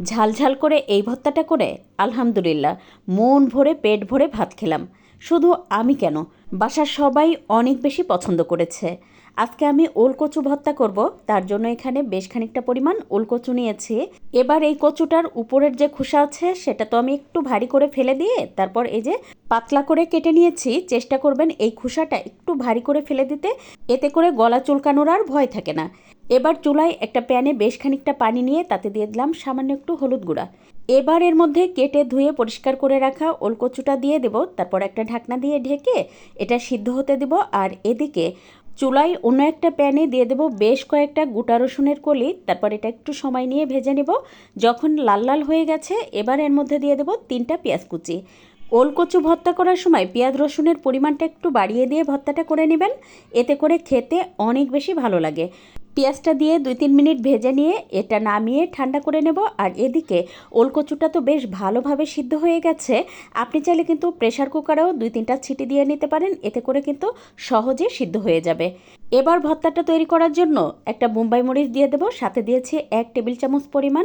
ঝালঝাল করে এই ভর্তাটা করে আলহামদুলিল্লাহ, মন ভরে পেট ভরে ভাত খেলাম। শুধু আমি কেন? বাসার সবাই অনেক বেশি পছন্দ করেছে। আজকে আমি ওলকচু ভর্তা করব, তার জন্য এখানে বেশ খানিকটা পরিমাণ ওলকচু নিয়েছি। এবার এই কচুটার উপরের যে খোসা আছে, সেটা তো আমি একটু ভারী করে ফেলে দিয়ে তারপর এই যে পাতলা করে কেটে নিয়েছি, চেষ্টা করবেন এই খোসাটা একটু ভারী করে ফেলে দিতে। এতে করে গলা চুলকানোর আর ভয় থাকে না। এবার চুলায় একটা প্যানে বেশ খানিকটা পানি নিয়ে তাতে দিয়ে দিলাম সামান্য একটু হলুদ গুঁড়া। এবার এর মধ্যে কেটে ধুয়ে পরিষ্কার করে রাখা ওলকচুটা দিয়ে দেব, তারপর একটা ঢাকনা দিয়ে ঢেকে এটা সিদ্ধ হতে দেব, আর এদিকে চুলায় অন্য একটা প্যানে দিয়ে দেবো বেশ কয়েকটা গোটা রসুনের কলি, তারপর এটা একটু সময় নিয়ে ভেজে নেব। যখন লাল লাল হয়ে গেছে, এবার এর মধ্যে দিয়ে দেবো তিনটা পেঁয়াজ কুচি। ওলকচু ভর্তা করার সময় পেঁয়াজ রসুনের পরিমাণটা একটু বাড়িয়ে দিয়ে ভর্তাটা করে নেবেন, এতে করে খেতে অনেক বেশি ভালো লাগে। পেঁয়াজটা দিয়ে দুই তিন মিনিট ভেজে নিয়ে এটা নামিয়ে ঠান্ডা করে নেব। আর এদিকে ওলকচুটা তো বেশ ভালোভাবে সিদ্ধ হয়ে গেছে। আপনি চাইলে কিন্তু প্রেশার কুকারেও দুই তিনটা ছিটি দিয়ে নিতে পারেন। এতে করে কিন্তু সহজে সিদ্ধ হয়ে যাবে। এবার ভর্তাটা তৈরি করার জন্য একটা বোম্বাই মরিচ দিয়ে দেবো। সাথে দিয়েছি এক টেবিল চামচ পরিমাণ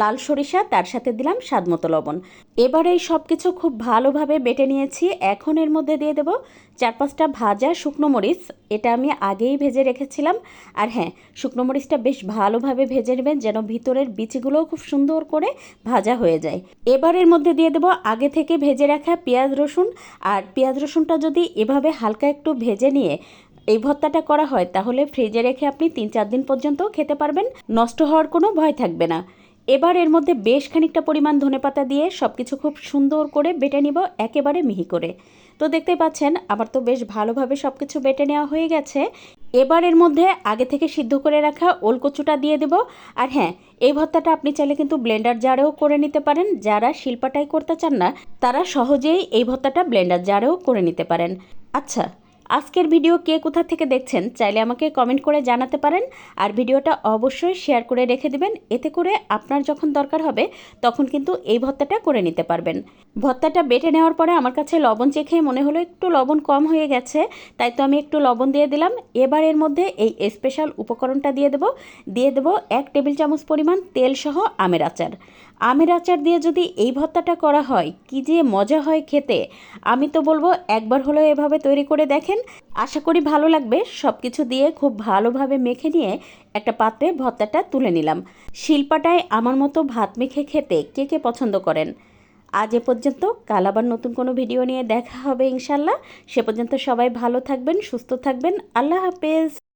লাল সরিষা, তার সাথে দিলাম স্বাদ মতো লবণ। এবার এই সব কিছু খুব ভালোভাবে বেটে নিয়েছি। এখন এর মধ্যে দিয়ে দেবো চার পাঁচটা ভাজা শুকনো মরিচ। এটা আমি আগেই ভেজে রেখেছিলাম। আর হ্যাঁ শুকনো মরিচটা বেশ ভালোভাবে ভেজে নেবেন যেন ভিতরের বিচিগুলোও খুব সুন্দর করে ভাজা হয়ে যায়। এবারের মধ্যে দিয়ে দেবো আগে থেকে ভেজে রাখা পেঁয়াজ রসুন। আর পেঁয়াজ রসুনটা যদি এভাবে হালকা একটু ভেজে নিয়ে এই ভর্তাটা করা হয়, তাহলে ফ্রিজে রেখে আপনি তিন চার দিন পর্যন্ত খেতে পারবেন। নষ্ট হওয়ার কোনো ভয় থাকবে না। এবার এর মধ্যে বেশ খানিকটা পরিমাণ ধনেপাতা দিয়ে সব কিছু খুব সুন্দর করে বেটে নিব একেবারে মিহি করে। তো দেখতে পাচ্ছেন আমার তো বেশ ভালোভাবে সব কিছু বেটে নেওয়া হয়ে গেছে। এবার এর মধ্যে আগে থেকে সিদ্ধ করে রাখা ওলকচুটা দিয়ে দেব। আর হ্যাঁ এই ভর্তাটা আপনি চাইলে কিন্তু ব্লেন্ডার জারেও করে নিতে পারেন। যারা শিল্পাটাই করতে চান না, তারা সহজেই এই ভর্তাটা ব্লেন্ডার জারেও করে নিতে পারেন। আচ্ছা আজকের ভিডিও কে কোথা থেকে দেখছেন চাইলে আমাকে কমেন্ট করে জানাতে পারেন। আর ভিডিওটা অবশ্যই শেয়ার করে রেখে দেবেন। এতে করে আপনার যখন দরকার হবে, তখন কিন্তু এই ভর্তাটা করে নিতে পারবেন। ভর্তাটা বেটে নেওয়ার পরে আমার কাছে লবণ চেখে মনে হলো একটু লবণ কম হয়ে গেছে, তাই তো আমি একটু লবণ দিয়ে দিলাম। এবার এর মধ্যে এই স্পেশাল উপকরণটা দিয়ে দেবো। দিয়ে দেবো এক টেবিল চামচ পরিমাণ তেল সহ আমের আচার। আমের আচার দিয়ে যদি এই ভর্তাটা করা হয়, কি যে মজা হয় খেতে। আমি তো বলব, একবার হলেও এভাবে তৈরি করে দেখেন। আশা করি ভালো লাগবে। সব কিছু দিয়ে খুব ভালোভাবে মেখে নিয়ে একটা পাত্রে ভর্তাটা তুলে নিলাম। শিল্পাটায় আমার মতো ভাত মেখে খেতে কে কে পছন্দ করেন? আজ এ পর্যন্ত। কাল আবার নতুন কোনো ভিডিও নিয়ে দেখা হবে ইনশাল্লাহ। সে পর্যন্ত সবাই ভালো থাকবেন, সুস্থ থাকবেন। আল্লাহ হাফেজ।